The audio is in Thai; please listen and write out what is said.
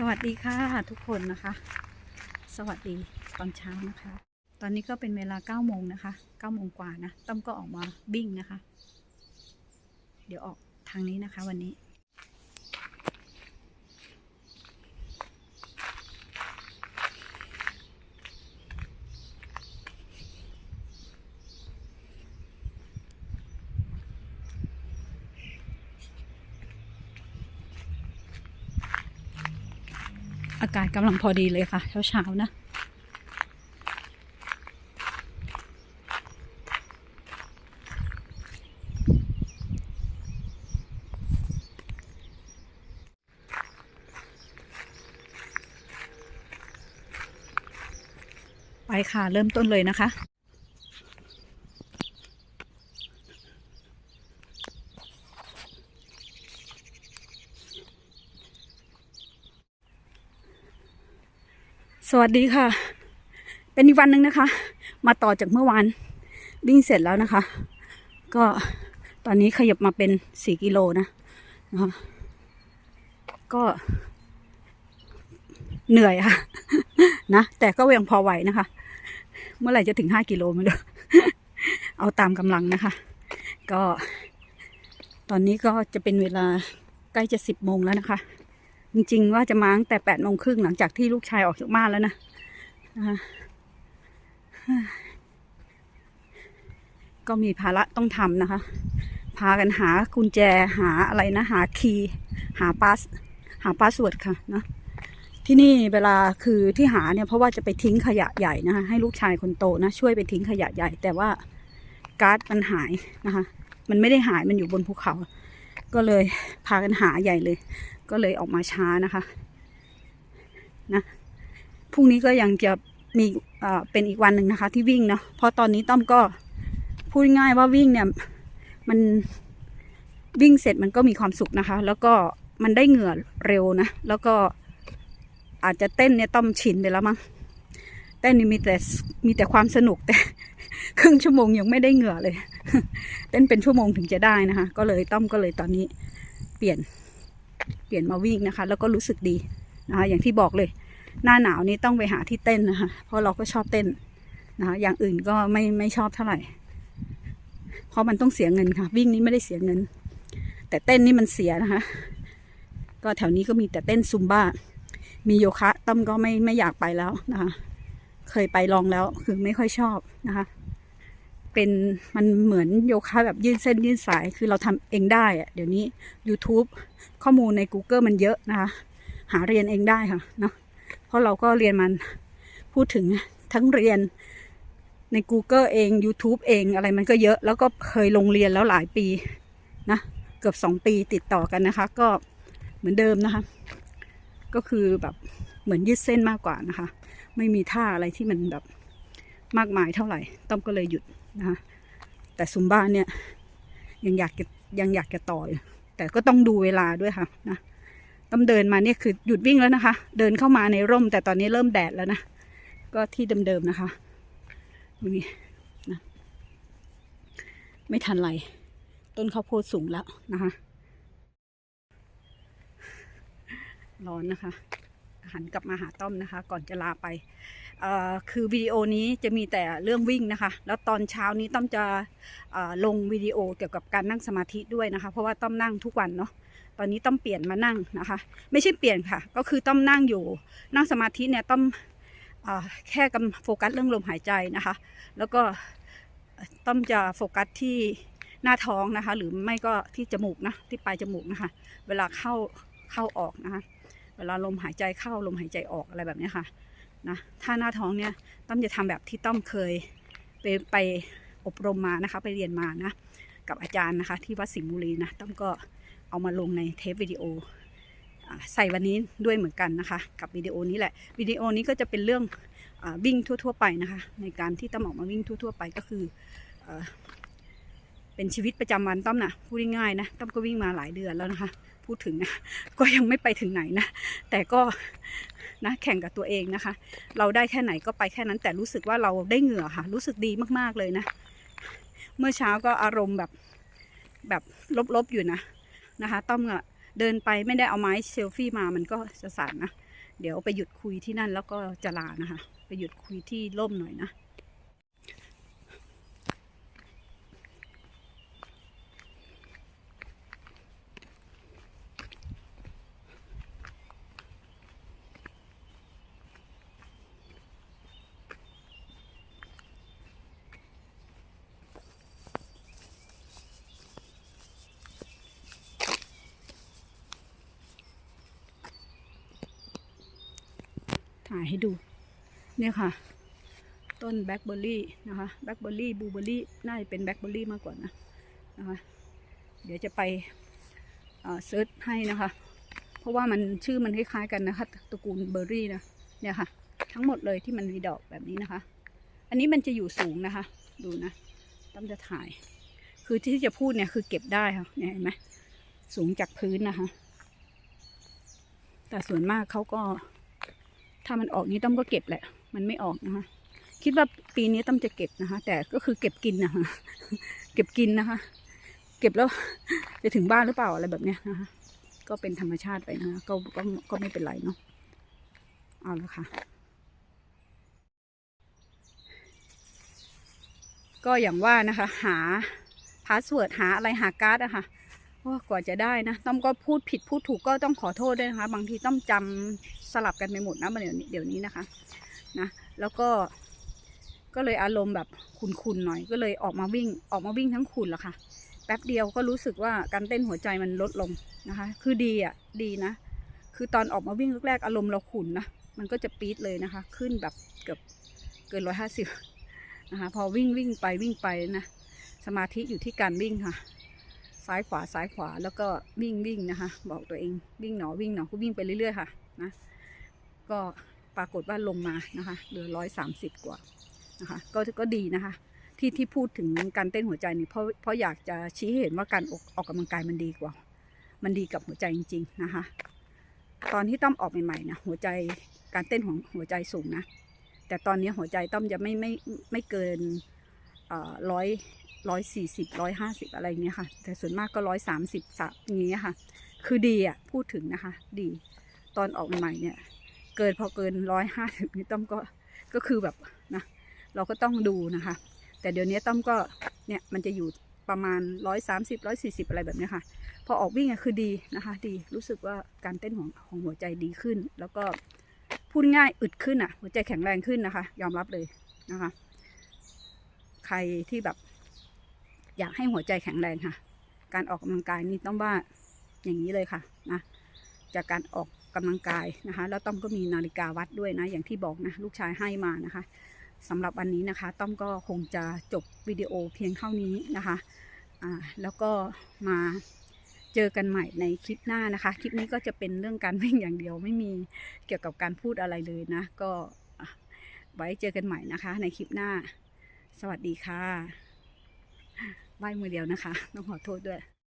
สวัสดีค่ะทุกคนนะคะ สวัสดีตอนเช้านะคะ ตอนนี้ก็เป็นเวลา9โมงนะคะ9โมงกว่านะต้อมก็ออกมาบิ้งนะคะ เดี๋ยวออกทางนี้นะคะวันนี้ อากาศกำลังพอดีเลยค่ะ เช้าๆนะ ไปค่ะ เริ่มต้นเลยนะคะ สวัสดีค่ะ เป็นอีกวันหนึ่งนะคะ มาต่อจากเมื่อวานวิ่งเสร็จแล้วนะคะ ก็ตอนนี้ขยับมาเป็นสี่กิโลนะนะคะก็ เหนื่อยค่ะ นะ แต่ก็ยังพอไหวนะคะ เมื่อไหร่จะถึงห้ากิโลไม่รู้เอาตามกำลังนะคะ ก็ ตอนนี้ก็จะเป็นเวลาใกล้จะสิบโมงแล้วนะคะ จริงๆว่าจะมาตั้งแต่แปดโมงครึ่งหลังจากที่ลูกชายออกจากบ้านแล้วนะนะคะก็มีภาระต้องทำนะคะ พากันหากุญแจหาอะไรนะ หาคีย์หาพาสหาพาสเวิร์ดค่ะเนะที่นี่เวลาคือที่หาเนี่ยเพราะว่าจะไปทิ้งขยะใหญ่นะคะให้ลูกชายคนโตนะช่วยไปทิ้งขยะใหญ่ แต่ว่าการ์ดมันหายนะคะ มันไม่ได้หายมันอยู่บนภูเขา ก็เลยพากันหาใหญ่เลย ก็เลยออกมาช้านะคะนะพรุ่งนี้ก็ยังจะมีเอ่อเป็นอีกวันหนึ่งนะคะ ที่วิ่งเนาะเพราะตอนนี้ต้อมก็พูดง่ายว่าวิ่งเนี่ยมันวิ่งเสร็จมันก็มีความสุขนะคะ แล้วก็มันได้เหงื่อเร็วนะ แล้วก็อาจจะเต้นเนี่ยต้อมชินไปแล้วมั้งเต้นนี่มีแต่มีแต่ความสนุกแต่ ครึ่งชั่วโมงยังไม่ได้เหงื่อเลย เต้นเป็นชั่วโมงถึงจะได้นะคะ ก็เลยต้อมก็เลยตอนนี้เปลี่ยน เปลี่ยนมาวิ่งนะคะ แล้วก็รู้สึกดีนะคะอย่างที่บอกเลย หน้าหนาวนี้ต้องไปหาที่เต้นนะคะ เพราะเราก็ชอบเต้นนะคะอย่างอื่นก็ไม่ไม่ชอบเท่าไหร่ เพราะมันต้องเสียเงินค่ะ วิ่งนี้ไม่ได้เสียเงิน แต่เต้นนี่มันเสียนะคะ ก็แถวนี้ก็มีแต่เต้นซุมบ้า มีโยคะตั้มก็ไม่ไม่อยากไปแล้วนะคะ เคยไปลองแล้วคือไม่ค่อยชอบนะคะ เป็นมันเหมือนโยคะแบบยืดเส้นยืดสายคือเราทำเองได้อะเดี๋ยวนี้ YouTube ข้อมูลใน Google มันเยอะนะคะหาเรียนเองได้ค่ะเนาะเพราะเราก็เรียนมันพูดถึงทั้งเรียนใน Google เอง YouTube เองอะไรมันก็เยอะ แล้วก็เคยลงเรียนแล้วหลายปีนะเกือบสองปีติดต่อกันนะคะ ก็เหมือนเดิมนะคะ ก็คือแบบเหมือนยืดเส้นมากกว่านะคะ ไม่มีท่าอะไรที่มันแบบ มากมายเท่าไหร่ ต้อมก็เลยหยุดนะคะแต่ซุมบ้าเนี่ยยังอยากยังอยากจะต่ออยู่แต่ก็ต้องดูเวลาด้วยค่ะนะต้อมเดินมาเนี่ยคือหยุดวิ่งแล้วนะคะ เดินเข้ามาในร่ม แต่ตอนนี้เริ่มแดดแล้วนะ ก็ที่เดิมๆนะคะตรงนี้นะไม่ทันไร ต้นข้าวโพดสูงแล้วนะคะ ร้อนนะคะ หันกลับมาหาต้อมนะคะ ก่อนจะลาไป คือวิดีโอนี้จะมีแต่เรื่องวิ่งนะคะ แล้วตอนเช้านี้ต้อมจะลงวิดีโอเกี่ยวกับการนั่งสมาธิด้วยนะคะ เพราะว่าต้อมนั่งทุกวันเนาะตอนนี้ต้อมเปลี่ยนมานั่งนะคะ ไม่ใช่เปลี่ยนค่ะ ก็คือต้อมนั่งอยู่นั่งสมาธิเนี่ยต้อมแค่กำโฟกัสเรื่องลมหายใจนะคะ แล้วก็ต้อมจะโฟกัสที่หน้าท้องนะคะ หรือไม่ก็ที่จมูกนะที่ปลายจมูกนะคะ เวลาเข้าเข้าออกนะคะ เวลาลมหายใจเข้าลมหายใจออกอะไรแบบนี้ค่ะ นะถ้าหน้าท้องเนี่ยต้อมจะทำแบบที่ต้อมเคยไปไปอบรมมานะคะ ไปเรียนมานะ กับอาจารย์นะคะ ที่วัดสิงห์บุรีนะ ต้อมก็เอามาลงในเทปวิดีโอใส่วันนี้ด้วยเหมือนกันนะคะ กับวิดีโอนี้แหละวิดีโอนี้ก็จะเป็นเรื่องอวิ่งทั่ว ๆ ไปนะคะ ในการที่ต้อมออกมาวิ่งทั่ว ๆ ไปก็คือ เป็นชีวิตประจำวันต้อมนะพูดง่ายๆนะต้อมก็วิ่งมาหลายเดือนแล้วนะคะ พูดถึงนะก็ยังไม่ไปถึงไหนนะ แต่ก็นะแข่งกับตัวเองนะคะ เราได้แค่ไหนก็ไปแค่นั้นแต่รู้สึกว่าเราได้เหงื่อค่ะ รู้สึกดีมากๆเลยนะ เมื่อเช้าก็อารมณ์แบบแบบลบๆอยู่นะนะคะต้อมอะเดินไปไม่ได้เอาไม้เซลฟี่มามันก็จะสั่นนะ เดี๋ยวไปหยุดคุยที่นั่นแล้วก็จะลานะคะ ไปหยุดคุยที่ร่มหน่อยนะ ถ่ายให้ดู เนี่ยค่ะ ต้นแบล็คเบอร์รี่นะคะแบล็คเบอร์รี่บลูเบอร์รี่น่าจะเป็นแบล็คเบอร์รี่มากกว่านะนะคะเดี๋ยวจะไปเอ่อเซิร์ชให้นะคะ เพราะว่ามันชื่อมันคล้ายๆกันนะคะตระกูลเบอร์รี่นะเนี่ยค่ะ ทั้งหมดเลยที่มันมีดอกแบบนี้นะคะ อันนี้มันจะอยู่สูงนะคะ ดูนะต้องจะถ่าย คือที่จะพูดเนี่ยคือเก็บได้ค่ะเนี่ยเห็นไหมสูงจากพื้นนะคะ แต่ส่วนมากเขาก็ ถ้ามันออกนี้ต้อมก็เก็บแหละ มันไม่ออกนะคะ คิดว่าปีนี้ต้อมจะเก็บนะคะ แต่ก็คือเก็บกินนะคะเก็บกินนะคะ เก็บแล้วจะถึงบ้านหรือเปล่าอะไรแบบเนี้ยนะคะ ก็เป็นธรรมชาติไปนะคะก็ก็ก็ไม่เป็นไรเนาะเอาละค่ะ ก็อย่างว่านะคะ หาพาสเวิร์ดหาอะไรหาการ์ดอะค่ะ กว่าจะได้นะ ต้อมก็พูดผิดพูดถูกก็ต้องขอโทษด้วยนะคะ บางทีต้อมจำสลับกันไปหมดนะเดี๋ยวนี้เดี๋ยวนี้นะคะ นะ แล้วก็ ก็เลยอารมณ์แบบคุนๆหน่อย ก็เลยออกมาวิ่ง ออกมาวิ่งทั้งคุนละค่ะ แป๊บเดียวก็รู้สึกว่าการเต้นหัวใจมันลดลงนะคะ คือดีอะ ดีนะ คือตอนออกมาวิ่งแรกๆอารมณ์เราขุนนะ มันก็จะปี๊ดเลยนะคะ ขึ้นแบบเกือบเกินร้อยห้าสิบนะคะ พอวิ่งวิ่งไปวิ่งไปนะ สมาธิอยู่ที่การวิ่งค่ะ ซ้ายขวาซ้ายขวาแล้วก็วิ่งวิ่งนะคะ บอกตัวเองวิ่งหนอวิ่งหนอก็วิ่งไปเรื่อยๆค่ะนะก็ปรากฏว่าลงมานะคะเหลือร้อยสามสิบกว่านะคะก็ก็ดีนะคะ ที่ที่พูดถึงการเต้นหัวใจนี่เพราะเพราะอยากจะชี้ให้เห็นว่าการออกออกกำลังกายมันดีกว่า มันดีกับหัวใจจริง ๆนะคะ ตอนที่ต้อมออกใหม่ๆนะหัวใจการเต้นของหัวใจสูงนะแต่ตอนนี้หัวใจต้อมจะไม่ไม่ไม่เกินร้อย ร้อยสี่สิบร้อยห้าสิบอะไรเงี้ยค่ะ แต่ส่วนมากก็ร้อยสามสิบสักอย่างเงี้ยค่ะ คือดีอะพูดถึงนะคะ ดีตอนออกใหม่เนี่ย เกินพอเกินร้อยห้าสิบนี่ต้อมก็ก็คือแบบนะเราก็ต้องดูนะคะ แต่เดี๋ยวนี้ต้อมก็เนี่ยมันจะอยู่ประมาณร้อยสามสิบร้อยสี่สิบอะไรแบบนี้ค่ะ พอออกวิ่งอะคือดีนะคะ ดีรู้สึกว่าการเต้นของของหัวใจดีขึ้น แล้วก็พูดง่ายอึดขึ้นอะ หัวใจแข็งแรงขึ้นนะคะ ยอมรับเลยนะคะ ใครที่แบบ อยากให้หัวใจแข็งแรงค่ะ การออกกำลังกายนี่ต้องว่าอย่างนี้เลยค่ะนะจากการออกกำลังกายนะคะ แล้วต้อมก็มีนาฬิกาวัดด้วยนะอย่างที่บอกนะลูกชายให้มานะคะสำหรับวันนี้นะคะ ต้อมก็คงจะจบวิดีโอเพียงเท่านี้นะคะอ่าแล้วก็มาเจอกันใหม่ในคลิปหน้านะคะ คลิปนี้ก็จะเป็นเรื่องการวิ่งอย่างเดียวไม่มีเกี่ยวกับการพูดอะไรเลยนะ ก็ไว้เจอกันใหม่นะคะ ในคลิปหน้า สวัสดีค่ะ ไหว้มือเดียวนะคะ ต้องขอโทษด้วย